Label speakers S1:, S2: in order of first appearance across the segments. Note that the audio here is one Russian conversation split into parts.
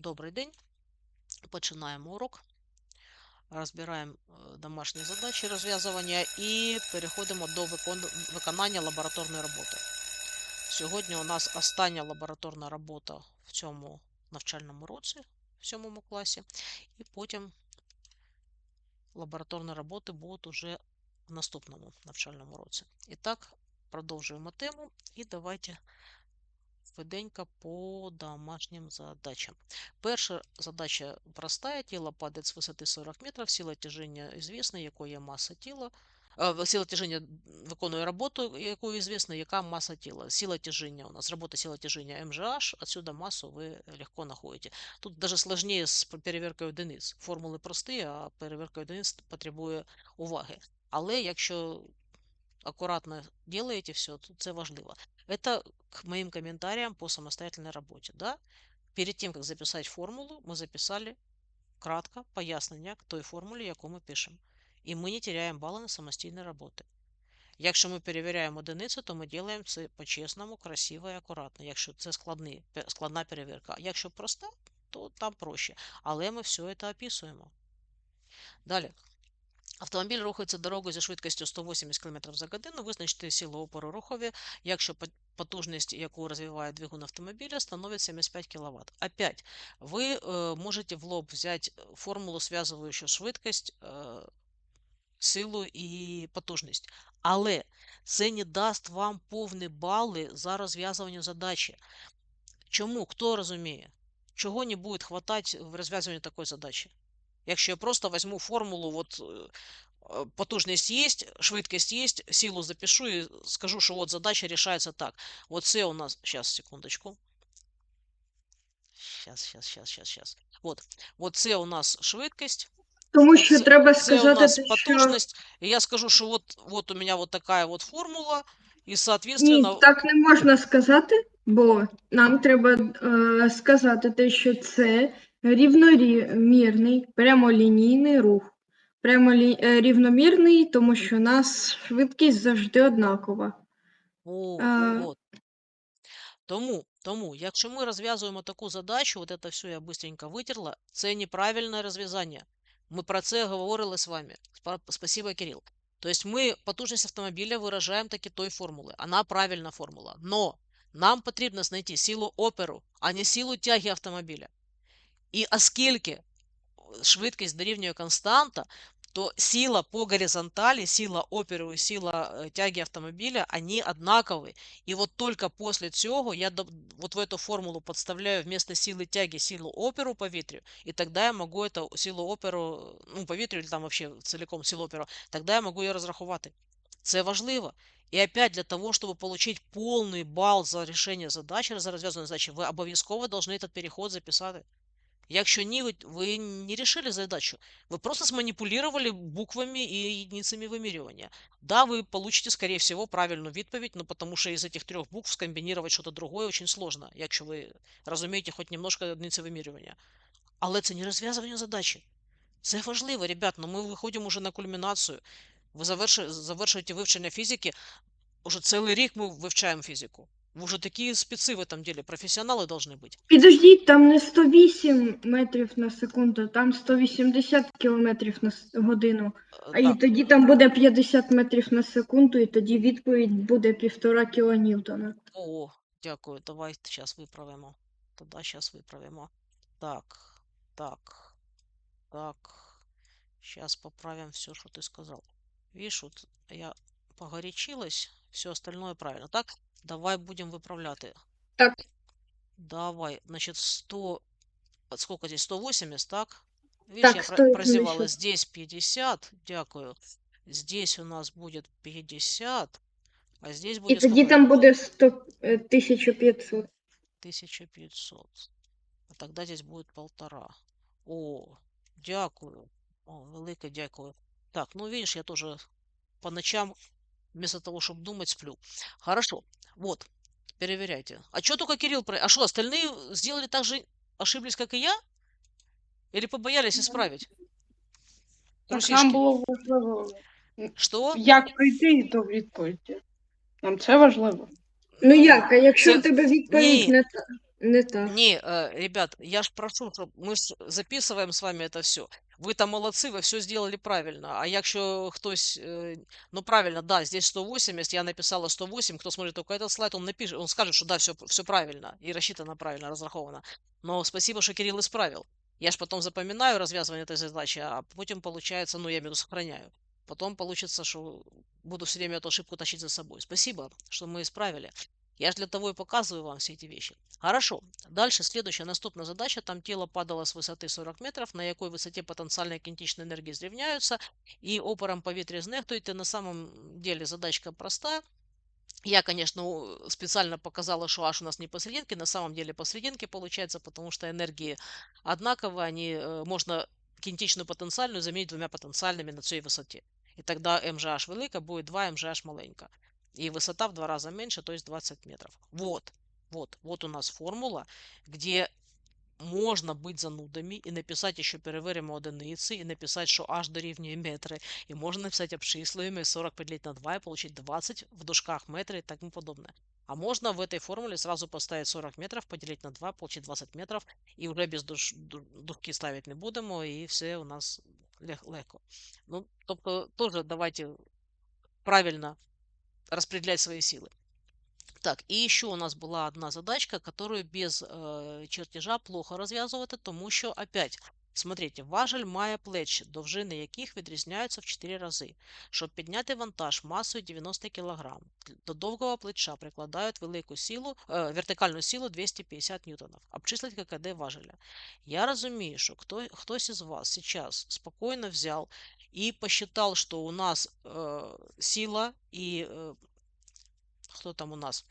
S1: Добрий день. Починаємо урок. Розбираємо е, домашні задачі розв'язування і переходимо до виконання лабораторної роботи. Сьогодні у нас остання лабораторна робота в цьому навчальному році, в сьомому класі, і потім лабораторні роботи будуть уже в наступному навчальному році. І так, продовжуємо тему і давайте швиденько по домашним задачам. Перша задача простая. Тело падает с высоты 40 метров. Сила тяжения известна, якою маса тіла. Е, Сила тяжения виконує роботу, якою известно, яка маса тіла. Сила тяжения у нас, работа сила тяжения MGH, отсюда массу вы легко находите. Тут даже сложнее з перевіркою одиниць. Формули прості, а перевірка одиниць потребує уваги. Але якщо аккуратно делаете все, то це важливо. Это к моим комментариям по самостоятельной работе. Да? Перед тем, как записать формулу, мы записали кратко пояснення к той формулі, яку ми пишемо. І ми не теряємо бали на самостійні роботи. Якщо ми перевіряємо одиницю, то ми робимо це по-чесному, красиво і акуратно. Якщо це складний, складна перевірка. Якщо проста, то там проще. Але ми все це описуємо. Далі. Автомобіль рухається дорогою зі швидкістю 180 км за годину. Визначте силу опору рухові, якщо пот- потужність, яку розвиває двигун автомобіля, становить 75 кВт. Опять, ви е, можете в лоб взяти формулу, зв'язуючу швидкість, е, силу і потужність. Але це не дасть вам повні бали за розв'язування задачі. Чому? Хто розуміє? Чого не буде хватати в розв'язуванні такої задачі? Якщо я просто візьму формулу, от е, е, потужність є, швидкість є, силу запишу і скажу, що от задача рішається так. От це у нас, зараз, секундочку. Сейчас, сейчас, сейчас, сейчас, сейчас. Вот. Вот це у нас швидкість,
S2: Тому що
S1: це,
S2: треба
S1: це у
S2: сказати,
S1: нас
S2: те, що
S1: потужність. І я скажу, що от, от у мене вот такая вот формула, і,
S2: ні,
S1: соответственно,
S2: так не можна сказати, бо нам треба е, сказати те, що це рівномірний, прямолінійний рух. Прямолі... е, рівномірний, тому що у нас швидкість завжди однакова.
S1: О,
S2: Е,
S1: от. Тому, тому, якщо ми розв'язуємо таку задачу, от це все я быстренько витерла, це неправильне розв'язання. Ми про це говорили з вами. Спасибо, Кирилл. Тобто ми потужність автомобіля виражаємо таки той формули. Вона правильна формула. Но нам потрібно знайти силу оперу, а не силу тяги автомобіля. І оскільки швидкість дорівнює константа, то сила по горизонтали, сила оперу и сила э, тяги автомобиля, они однаковые. И вот только после цього я доб- вот в эту формулу подставляю вместо силы тяги силу оперу по ветру, и тогда я могу эту силу оперу, ну, по ветру или там вообще целиком силу оперу, тогда я могу її розрахувати. Це важливо. І опять для того, чтобы получить полный бал за решение задачи, за розв'язання задачі, ви обов'язково должны этот переход записати. Якщо ні, ви, ви не решили задачу. Вы просто сманипулировали буквами и единицами вымеривания. Да, вы получите, скорее всего, правильную відповідь, но потому что из этих трех букв скомбинировать что-то другое очень сложно, якщо ви розумієте хоч немножко одиниці вимірювання. Але це не розв'язування задачі. Це важливо, ребят, но ми виходимо вже на кульмінацію. Ви заверши, завершуєте вивчення фізики, уже цілий рік ми вивчаємо фізику. Ви вже такі спеці в этом деле, професіонали должны бути.
S2: Підождіть, там не 108 метрів на секунду, там 180 кілометрів на с- годину.
S1: Е,
S2: А і
S1: Так,
S2: тоді там буде 50 метрів на секунду, і тоді відповідь буде півтора кілоньютона.
S1: О, дякую. Давай зараз виправимо. Тоді зараз виправимо. Так, так, так. Сейчас поправим все, что ты сказал. Видишь, вот я погорячилась, все остальное правильно. Так, Давай будем выправляти.
S2: Так.
S1: Давай, значит, 100... от Сколько здесь? 180, так? Видишь,
S2: Так,
S1: я про-
S2: 180.
S1: прозевала. Здесь 50, дякую. Здесь у нас будет 50, а здесь
S2: І
S1: будет
S2: тоді
S1: сколько?
S2: там буде 100, е, 1500.
S1: 1500. А тогда здесь будет полтора. О, дякую. О, велике дякую. Так, ну видишь, я тоже по ночам вместо того, чтобы думать, сплю. Хорошо. Вот. Переверяйте. А что только Кирилл... про- А что, остальные сделали так же, ошиблись, как и я? Или побоялись исправить?
S3: Так
S1: Трусишки.
S3: нам було важливо,
S1: Что?
S3: як прийти до відповіді. Нам це важливо.
S2: Ну як, а якщо
S1: це-
S2: в тебе відповідь
S1: ні.
S2: не та. Не так.
S1: Не, э, ребят, я ж прошу, щоб ми ж записуємо з вами це все. Ви там молодці, ви все зробили правильно. А якщо хтось, э, ну правильно, да, здесь 180, я написала 108, кто смотрит только этот слайд, он напишет, он скажет, что да, все, все правильно и рассчитано правильно, разраховано. Но спасибо, что Кирилл исправил. Я ж потом запоминаю развязывание этой задачи, а потом получается, ну я имею сохраняю. Потом получится, что буду все время эту ошибку тащить за собой. Спасибо, что мы исправили. Я же для того и показываю вам все эти вещи. Хорошо. Дальше следующая наступная задача. Там тело падало с высоты 40 метров, на якой высоте потенциальные кинетичные энергии зрівняються, и опором повітря знехтуєте. На самом деле задачка простая. Я, конечно, у- специально показала, что аж у нас не посерединке, на самом деле посерединке получается, потому что энергии однаковые, они, э, можно кинетичную потенциальную заменить двумя потенциальными на цій высоте. И тогда МЖH велика будет 2 МЖH маленька. И высота в два раза меньше, то есть 20 метров. Вот, вот, вот у нас формула, где можна бути занудами і написати, що перевіримо одиниці, і написати, що h дорівнює метри, і можна написати обчислюємо 40 поделить на 2 и получить 20 в дужках метры и тому подобное. А можно в этой формуле сразу поставить 40 метров, поделить на 2, получить 20 метров, и уже без душ, ду- дужки ставить не будемо, і все у нас лег, легко. Ну, тобто, тоже давайте правильно распределять свои силы. Так, і ще у нас була одна задачка, которую без е, чертежа плохо розв'язувати, тому що, опять, смотрите, важель має плечі, довжини яких відрізняються в 4 рази. Щоб підняти вантаж масою 90 кг, до довгого плеча прикладають велику силу, е, вертикальну силу 250 ньютонів. Обчислить ККД важеля. Я розумію, що хто, хтось із вас сейчас спокійно взяв і посчитал, що у нас е, сила і е, кто там у нас,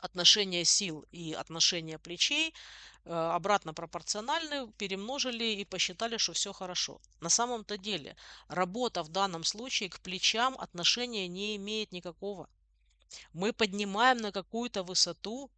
S1: отношение сил и отношение плечей э, обратно пропорциональны, перемножили и посчитали, что все хорошо. На самом-то деле работа в данном случае к плечам отношения не имеет никакого. Мы поднимаем на какую-то высоту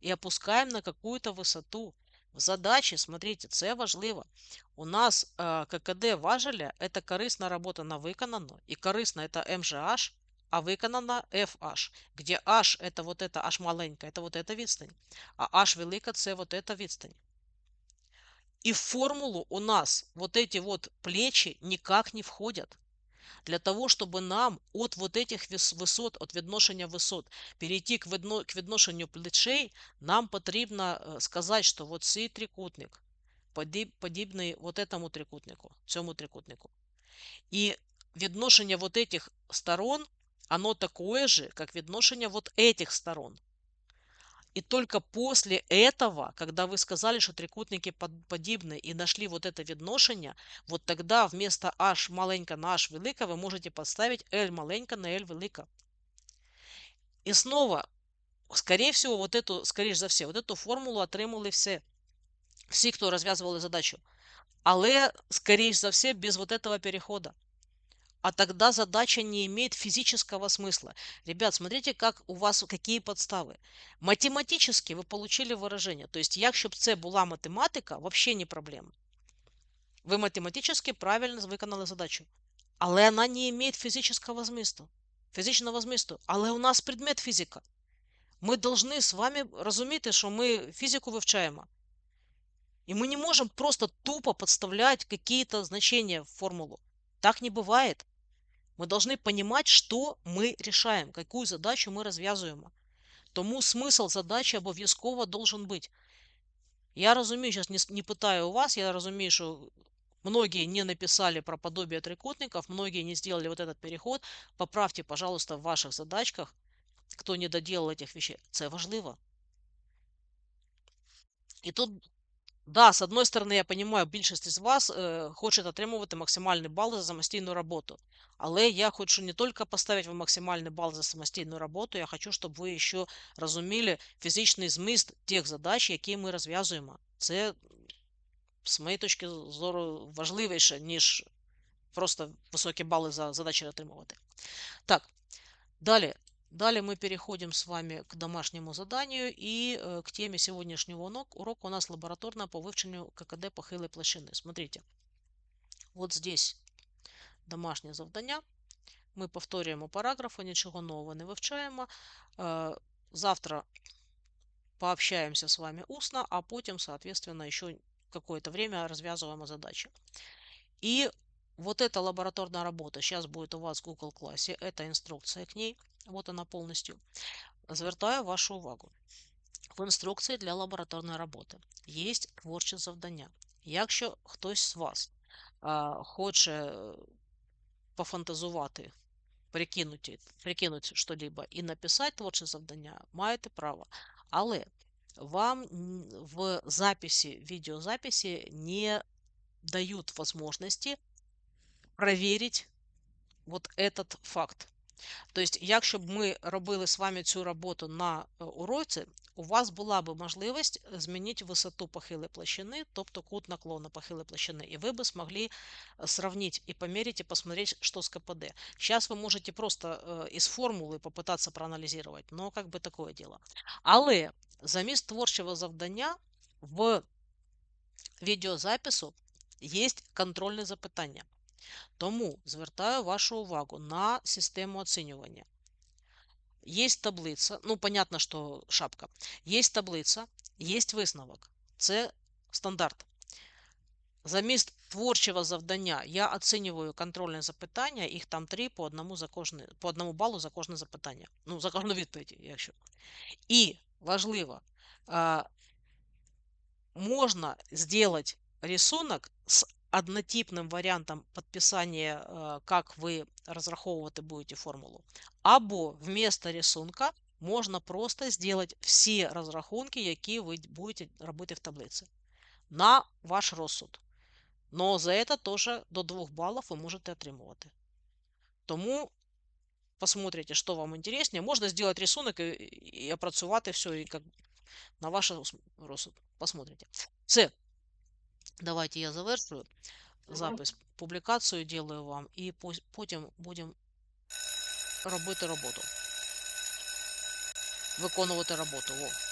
S1: и опускаем на какую-то высоту В задачі, смотрите, це важливо. У нас е, ККД важеля – це корисна робота на виконано, і корисна – це МЖH, а виконана FH, где H – это вот это H маленька, это вот эта відстань, а H велика – це вот эта відстань. И в формулу у нас вот эти вот плечи никак не входят. Для того, чтобы нам от вот этих вис- висот, от відношення висот, перейти к, відно, к відношенню плечей, нам потрібно е, сказати, що вот цей трикутник подіб, подібний вот этому трикутнику, цьому трикутнику. И відношення вот этих сторон, оно такое же, как відношення вот этих сторон. И только после этого, когда вы сказали, что трикутники под- подібні и нашли вот это відношення, вот тогда вместо h маленька на h велика вы можете подставить l маленька на l велика. И снова, скорее всего, вот эту, скорее за все, вот эту формулу отримали все. Всі, хто розв'язували задачу. Але, скорее за все, без вот этого перехода. А тогда задача не имеет физического смысла. Ребят, смотрите, как у вас какие подставы. Математически вы получили выражение. То есть, якщо б це була математика, вообще не проблема. Ви математически правильно виконали задачу. Але вона не имеет фізичного змісту. Фізичного змісту. Але у нас предмет фізика. Ми должны з вами розуміти, що ми фізику вивчаємо. И мы не можем просто тупо подставлять какие-то значения в формулу. Так не бывает. Мы должны понимать, что мы решаем, какую задачу ми розв'язуємо. Тому смисл задачі обов'язково должен бути. Я розумію, зараз не, с- не питаю у вас, я розумію, що многие не написали про подобие трикутников, многие не сделали вот этот переход. Поправьте, пожалуйста, в ваших задачках, кто не доделал этих вещей. Це важливо. І тут Да, з одної сторони, я розумію, більшість із вас е, хоче отримувати максимальний бал за самостійну роботу. Але я хочу не тільки поставити вам максимальний бал за самостійну роботу, я хочу, щоб ви ще розуміли фізичний зміст тих задач, які ми розв'язуємо. Це, з моєї точки зору, важливіше, ніж просто високі бали за задачі отримувати. Так, далі. Далее мы переходим с вами к домашнему заданию и э, к теме сегодняшнего урока. Урок у нас лабораторная по вивченню ККД похилої площини. Смотрите, вот здесь домашнє завдання. Ми повторюємо параграфи, нічого нового не вивчаємо. Е, Завтра пообщаемся с вами устно, а потом, соответственно, еще какое-то время развязываем задачи. И вот эта лабораторная работа сейчас будет у вас в Google классе, это инструкция к ней, вот она полностью. Звертаю вашу увагу. В інструкції для лабораторної роботи є творчі завдання. Якщо хтось з вас а, хоче е, пофантазувати, прикинути, прикинути що-либо і написати творче завдання, маєте право. Але вам н- в записи, видеозаписи не дают возможности проверить вот этот факт. Тобто, якщо б ми робили з вами цю роботу на е, уроці, у вас була б можливість змінити висоту похилої площини, тобто кут наклону похилої площини, і ви б змогли сравнить и померить, и посмотреть, что с КПД. Сейчас вы можете просто э, из формулы попытаться проанализировать, но как бы такое дело. Але замість творчого завдання в відеозапису є контрольне запитання. Тому звертаю вашу увагу на систему оцінювання. Есть таблиця, ну, понятно, що шапка. Есть таблиця, есть висновок. Це стандарт. Замість творчого завдання я оцінюю контрольне запитання, їх там три по одному за кожне, по одному балу за кожне запитання. Ну, за кожну відповідь, якщо. І важливо, а, можно сделать рисунок с однотипным вариантом подписания, э, как вы розраховувати будете формулу. Або вместо рисунка можна просто сделать всі розрахунки, які ви будете робити в таблиці. На ваш розсуд. Но за это тоже до 2 баллов вы можете отримувати. Тому посмотрите, что вам интереснее. Можно сделать рисунок и, и опрацювати все, и как на ваш ус- розсуд. Посмотрите. Все. Давайте я завершую запис. Публікацію делаю вам і потім будемо робити роботу. Виконувати роботу. Во.